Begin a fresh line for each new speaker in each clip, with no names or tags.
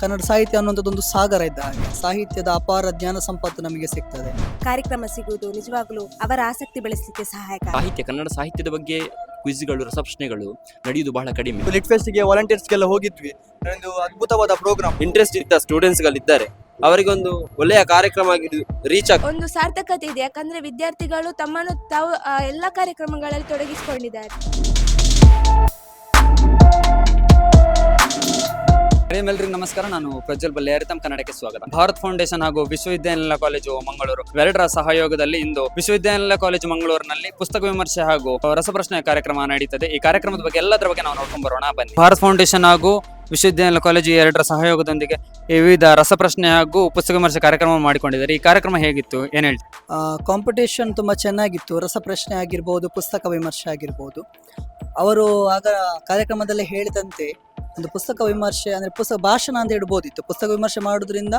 ಕನ್ನಡ ಸಾಹಿತ್ಯ ಅನ್ನುವಂಥದ್ದೊಂದು ಸಾಗರ ಇದ್ದ ಹಾಗೆ ಸಾಹಿತ್ಯದ ಅಪಾರ ಜ್ಞಾನ ಸಂಪತ್ತು ನಮಗೆ ಸಿಗ್ತದೆ.
ಕಾರ್ಯಕ್ರಮ ಸಿಗುವುದು ನಿಜವಾಗ್ಲೂ ಅವರ ಆಸಕ್ತಿ ಬೆಳೆಸಲಿಕ್ಕೆ ಸಹಾಯಕ.
ಸಾಹಿತ್ಯ ಕನ್ನಡ ಸಾಹಿತ್ಯದ ಬಗ್ಗೆ ಕ್ವಿಜ್ಗಳು ರಸಪ್ರಶ್ನೆಗಳು ನಡೆಯುವುದು ಬಹಳ ಕಡಿಮೆ.
ಲಿಟ್ ಫೆಸ್ಟ್ಗೆ ವಾಲಂಟಿಯರ್ಸ್ಗೆಲ್ಲ ಹೋಗಿದ್ವಿ. ಒಂದು ಅದ್ಭುತವಾದ ಪ್ರೋಗ್ರಾಮ್
ಇಂಟ್ರೆಸ್ಟ್ ಇದ್ದ ಸ್ಟೂಡೆಂಟ್ಸ್ಗಳಿದ್ದಾರೆ ಅವರಿಗೊಂದು ಒಳ್ಳೆಯ ಕಾರ್ಯಕ್ರಮ ಆಗಿದ್ದು ರೀಚ್ ಆಗ
ಒಂದು ಸಾರ್ಥಕತೆ ಇದೆ. ಯಾಕಂದ್ರೆ ವಿದ್ಯಾರ್ಥಿಗಳು ತಮ್ಮನ್ನು ತಾವು ಆ, ಎಲ್ಲ ಕಾರ್ಯಕ್ರಮಗಳಲ್ಲಿ ತೊಡಗಿಸಿಕೊಂಡಿದ್ದಾರೆ.
ಎಲ್ರಿಗೂ ನಮಸ್ಕಾರ. ನಾನು ಪ್ರಜ್ವಲ್ ಬಲ್ಲೇರಿ ತಮ್ಮ ಕನ್ನಡಕ್ಕೆ ಸ್ವಾಗತ. ಭಾರತ್ ಫೌಂಡೇಶನ್ ಹಾಗೂ ವಿಶ್ವವಿದ್ಯಾನಿಲಯ ಕಾಲೇಜು ಮಂಗಳೂರು. ಎರಡರ ಸಹಯೋಗದಲ್ಲಿ ಇಂದು ವಿಶ್ವವಿದ್ಯಾನಿಲಯ ಕಾಲೇಜು ಮಂಗಳೂರಿನಲ್ಲಿ ಪುಸ್ತಕ ವಿಮರ್ಶೆ ಹಾಗೂ ರಸಪ್ರಶ್ನೆ ಕಾರ್ಯಕ್ರಮ ನಡೆಯುತ್ತದೆ ಈ ಕಾರ್ಯಕ್ರಮದ ಬಗ್ಗೆ ಎಲ್ಲದರ ಬಗ್ಗೆ ನಾವು ನೋಡ್ಕೊಂಡ್ ಬರೋಣ. ಬನ್ನಿ. ಭಾರತ್ ಫೌಂಡೇಶನ್ ಹಾಗೂ ವಿಶ್ವವಿದ್ಯಾನಿಲಯ ಕಾಲೇಜು ಎರಡರ ಸಹಯೋಗದೊಂದಿಗೆ ವಿವಿಧ ರಸಪ್ರಶ್ನೆ ಹಾಗೂ ಪುಸ್ತಕ ವಿಮರ್ಶೆ ಕಾರ್ಯಕ್ರಮ ಮಾಡಿಕೊಂಡಿದ್ದಾರೆ. ಈ ಕಾರ್ಯಕ್ರಮ ಹೇಗಿತ್ತು? ಏನ್ ಹೇಳ್ತೀವಿ
ಕಾಂಪಿಟೇಷನ್ ತುಂಬಾ ಚೆನ್ನಾಗಿತ್ತು. ರಸಪ್ರಶ್ನೆ ಆಗಿರ್ಬೋದು, ಪುಸ್ತಕ ವಿಮರ್ಶೆ ಆಗಿರ್ಬೋದು. ಅವರು ಆಗ ಕಾರ್ಯಕ್ರಮದಲ್ಲಿ ಹೇಳಿದಂತೆ ಒಂದು ಪುಸ್ತಕ ವಿಮರ್ಶೆ ಅಂದರೆ ಪುಸ್ತಕ ಭಾಷಣ ಅಂತ ಹೇಳ್ಬೋದಿತ್ತು. ಪುಸ್ತಕ ವಿಮರ್ಶೆ ಮಾಡೋದ್ರಿಂದ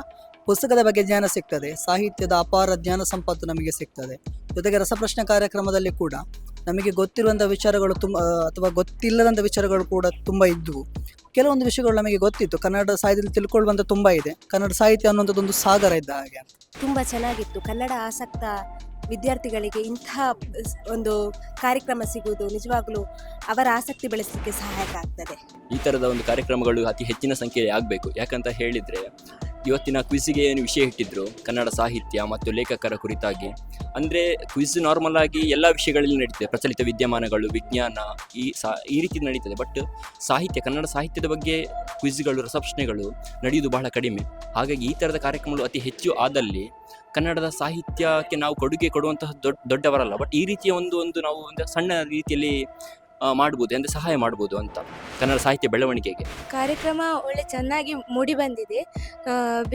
ಪುಸ್ತಕದ ಬಗ್ಗೆ ಜ್ಞಾನ ಸಿಗ್ತದೆ. ಸಾಹಿತ್ಯದ ಅಪಾರ ಜ್ಞಾನ ಸಂಪತ್ತು ನಮಗೆ ಸಿಗ್ತದೆ. ಜೊತೆಗೆ ರಸಪ್ರಶ್ನೆ ಕಾರ್ಯಕ್ರಮದಲ್ಲಿ ಕೂಡ ನಮಗೆ ಗೊತ್ತಿರುವಂಥ ವಿಚಾರಗಳು ತುಂಬ ಅಥವಾ ಗೊತ್ತಿಲ್ಲದಂಥ ವಿಚಾರಗಳು ಕೂಡ ತುಂಬ ಇದ್ದವು ಕೆಲವೊಂದು ವಿಷಯಗಳು ನಮಗೆ ಗೊತ್ತಿತ್ತು. ಕನ್ನಡ ಸಾಹಿತ್ಯದಲ್ಲಿ ತಿಳ್ಕೊಳ್ಳುವಂಥ ತುಂಬ ಇದೆ. ಕನ್ನಡ ಸಾಹಿತ್ಯ ಅನ್ನುವಂಥದ್ದೊಂದು ಸಾಗರ ಇದ್ದ ಹಾಗೆ.
ತುಂಬಾ ಚೆನ್ನಾಗಿತ್ತು. ಕನ್ನಡ ಆಸಕ್ತ ವಿದ್ಯಾರ್ಥಿಗಳಿಗೆ ಇಂತಹ ಒಂದು ಕಾರ್ಯಕ್ರಮ ಸಿಗುವುದು ನಿಜವಾಗಲೂ ಅವರ ಆಸಕ್ತಿ ಬೆಳೆಸಲಿಕ್ಕೆ ಸಹಾಯಕ ಆಗ್ತದೆ.
ಈ ತರದ ಒಂದು ಕಾರ್ಯಕ್ರಮಗಳು ಅತಿ ಹೆಚ್ಚಿನ ಸಂಖ್ಯೆಯಲ್ಲಿ ಆಗಬೇಕು. ಯಾಕಂತ ಹೇಳಿದ್ರೆ, ಇವತ್ತಿನ ಕ್ವಿಝಿಗೆ ಏನು ವಿಷಯ ಇಟ್ಟಿದ್ರು, ಕನ್ನಡ ಸಾಹಿತ್ಯ ಮತ್ತು ಲೇಖಕರ ಕುರಿತಾಗಿ. ಅಂದರೆ ಕ್ವಿಝ್ ನಾರ್ಮಲ್ ಆಗಿ ಎಲ್ಲ ವಿಷಯಗಳಲ್ಲಿ ನಡೀತದೆ. ಪ್ರಚಲಿತ ವಿದ್ಯಮಾನಗಳು, ವಿಜ್ಞಾನ ಈ ಸಾ, ಈ ರೀತಿ ನಡೀತದೆ. ಬಟ್ ಸಾಹಿತ್ಯ, ಕನ್ನಡ ಸಾಹಿತ್ಯದ ಬಗ್ಗೆ ಕ್ವಿಜ್ಗಳು ರಸಪ್ರಶ್ನೆಗಳು ನಡೆಯುವುದು ಬಹಳ ಕಡಿಮೆ. ಹಾಗಾಗಿ ಈ ಥರದ ಕಾರ್ಯಕ್ರಮಗಳು ಅತಿ ಹೆಚ್ಚು ಆದಲ್ಲಿ ಕನ್ನಡದ ಸಾಹಿತ್ಯಕ್ಕೆ ನಾವು ಕೊಡುಗೆ ಕೊಡುವಂತಹ ದೊಡ್ಡ ದೊಡ್ಡವರಲ್ಲ. ಬಟ್ ಈ ರೀತಿಯ ಒಂದು ಒಂದು ನಾವು ಒಂದು ಸಣ್ಣ ರೀತಿಯಲ್ಲಿ ಮಾಡ್ಬೋದು, ಅಂದರೆ ಸಹಾಯ ಮಾಡ್ಬೋದು ಅಂತ. ಕನ್ನಡ ಸಾಹಿತ್ಯ ಬೆಳವಣಿಗೆಗೆ?
ಕಾರ್ಯಕ್ರಮ ಒಳ್ಳೆ ಚೆನ್ನಾಗಿ ಮೂಡಿ ಬಂದಿದೆ.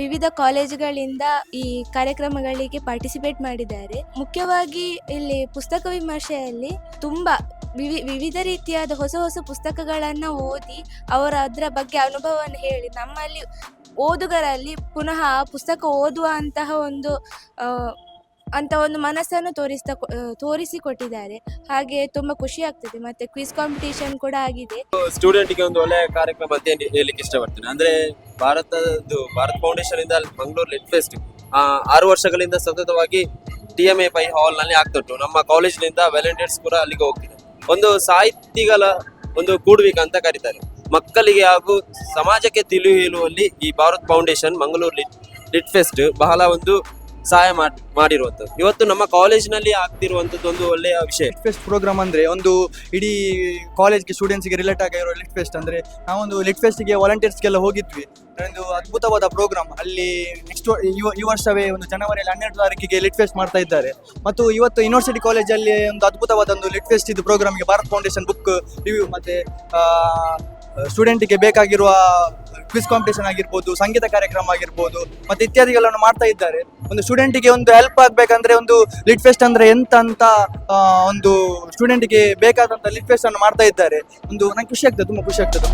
ವಿವಿಧ ಕಾಲೇಜುಗಳಿಂದ ಈ ಕಾರ್ಯಕ್ರಮಗಳಿಗೆ ಪಾರ್ಟಿಸಿಪೇಟ್ ಮಾಡಿದ್ದಾರೆ. ಮುಖ್ಯವಾಗಿ ಇಲ್ಲಿ ಪುಸ್ತಕ ವಿಮರ್ಶೆಯಲ್ಲಿ ತುಂಬಾ ವಿವಿ, ವಿವಿಧ ರೀತಿಯಾದ ಹೊಸ ಹೊಸ ಪುಸ್ತಕಗಳನ್ನು ಓದಿ ಅವರ ಅದರ ಬಗ್ಗೆ ಅನುಭವವನ್ನು ಹೇಳಿ ನಮ್ಮಲ್ಲಿ ಓದುಗರಲ್ಲಿ ಪುನಃ ಆ ಪುಸ್ತಕ ಓದುವ ಅಂತಹ ಒಂದು ಅಂತ ಒಂದು ಮನಸ್ಸನ್ನು ತೋರಿಸ್ತಾ ತೋರಿಸಿಕೊಟ್ಟಿದ್ದಾರೆ. ಹಾಗೆ ತುಂಬಾ ಖುಷಿ ಆಗ್ತದೆ. ಮತ್ತೆ ಕ್ವಿಸ್ ಕಾಂಪಿಟೇಷನ್ ಕೂಡ ಆಗಿದೆ.
ಸ್ಟೂಡೆಂಟ್ಗೆ ಒಂದು ಒಳ್ಳೆಯ ಕಾರ್ಯಕ್ರಮ ಅಂತ ಹೇಳಿ- ಹೇಳಲಿಕ್ಕೆ ಇಷ್ಟಪಡ್ತೇನೆ. ಅಂದ್ರೆ ಭಾರತದ್ದು, ಭಾರತ್ ಫೌಂಡೇಶನ್ ಇಂದ ಮಂಗಳೂರು ಲಿಟ್ ಫೆಸ್ಟ್ ಆರು ವರ್ಷಗಳಿಂದ ಸತತವಾಗಿ ಟಿ ಎಂ ಎ ಪೈ ಹಾಲ್ನಲ್ಲಿ ಆಗ್ತುಂಟು. ನಮ್ಮ ಕಾಲೇಜಿನಿಂದ ವಾಲಂಟಿಯರ್ಸ್ ಕೂಡ ಅಲ್ಲಿಗೆ ಹೋಗ್ತಿದೆ ಒಂದು ಸಾಹಿತಿಗಳ ಒಂದು ಕೂಡುವಿಕೆ ಅಂತ ಕರೀತಾರೆ. ಮಕ್ಕಳಿಗೆ ಹಾಗೂ ಸಮಾಜಕ್ಕೆ ತಿಳಿ ಹೇಳುವಲ್ಲಿ ಈ Bharat foundation Mangaluru lit lit fest ಬಹಳ ಒಂದು ಸಹಾಯ ಮಾಡಿರುವಂಥದ್ದು. ಇವತ್ತು ನಮ್ಮ ಕಾಲೇಜಿನಲ್ಲಿ ಆಗ್ತಿರುವಂಥದ್ದು ಒಂದು ಒಳ್ಳೆಯ ವಿಷಯ.
ಲಿಟ್ ಫೆಸ್ಟ್ ಪ್ರೋಗ್ರಾಮ್ ಅಂದ್ರೆ ಒಂದು ಇಡೀ ಕಾಲೇಜ್ಗೆ ಸ್ಟೂಡೆಂಟ್ಸ್ಗೆ ರಿಲೇಟ್ ಆಗಿರೋ ಲಿಟ್ ಫೆಸ್ಟ್ ಅಂದ್ರೆ ನಾವೊಂದು ಲಿಟ್ ಫೆಸ್ಟ್ಗೆ ವಾಲಂಟಿಯರ್ಸ್ಗೆಲ್ಲ ಹೋಗಿದ್ವಿ. ಒಂದು ಅದ್ಭುತವಾದ ಪ್ರೋಗ್ರಾಮ್ ಅಲ್ಲಿ ನೆಕ್ಸ್ಟ್ ಈ ವರ್ಷವೇ ಒಂದು ಜನವರಿಯಲ್ಲಿ ಹನ್ನೆರಡು ತಾರೀಕಿಗೆ ಲಿಟ್ ಫೆಸ್ಟ್ ಮಾಡ್ತಾ ಇದ್ದಾರೆ. ಮತ್ತು ಇವತ್ತು ಯೂನಿವರ್ಸಿಟಿ ಕಾಲೇಜಲ್ಲಿ ಒಂದು ಅದ್ಭುತವಾದ ಒಂದು ಲಿಟ್ ಫೆಸ್ಟ್ ಇದು ಪ್ರೋಗ್ರಾಮ್ಗೆ ಭಾರತ್ ಫೌಂಡೇಶನ್ ಬುಕ್ ರಿವ್ಯೂ ಮತ್ತೆ ಸ್ಟೂಡೆಂಟಿಗೆ ಬೇಕಾಗಿರುವ ಕ್ವಿಸ್ ಕಾಂಪಿಟೇಷನ್ ಆಗಿರ್ಬೋದು, ಸಂಗೀತ ಕಾರ್ಯಕ್ರಮ ಆಗಿರ್ಬೋದು, ಮತ್ತೆ ಇತ್ಯಾದಿಗಳನ್ನು ಮಾಡ್ತಾ ಇದ್ದಾರೆ. ಒಂದು ಸ್ಟೂಡೆಂಟಿಗೆ ಒಂದು ಹೆಲ್ಪ್ ಆಗಬೇಕಂದ್ರೆ ಒಂದು ಲಿಟ್ ಫೆಸ್ಟ್ ಅಂದ್ರೆ ಎಂತ ಅಂತ ಒಂದು ಸ್ಟೂಡೆಂಟಿಗೆ ಬೇಕಾದಂತ ಲಿಟ್ ಫೆಸ್ಟ್ ಅನ್ನು ಮಾಡ್ತಾ ಇದ್ದಾರೆ. ಒಂದು ನಂಗೆ ಖುಷಿ ಆಗ್ತದೆ, ತುಂಬಾ ಖುಷಿ ಆಗ್ತದೆ.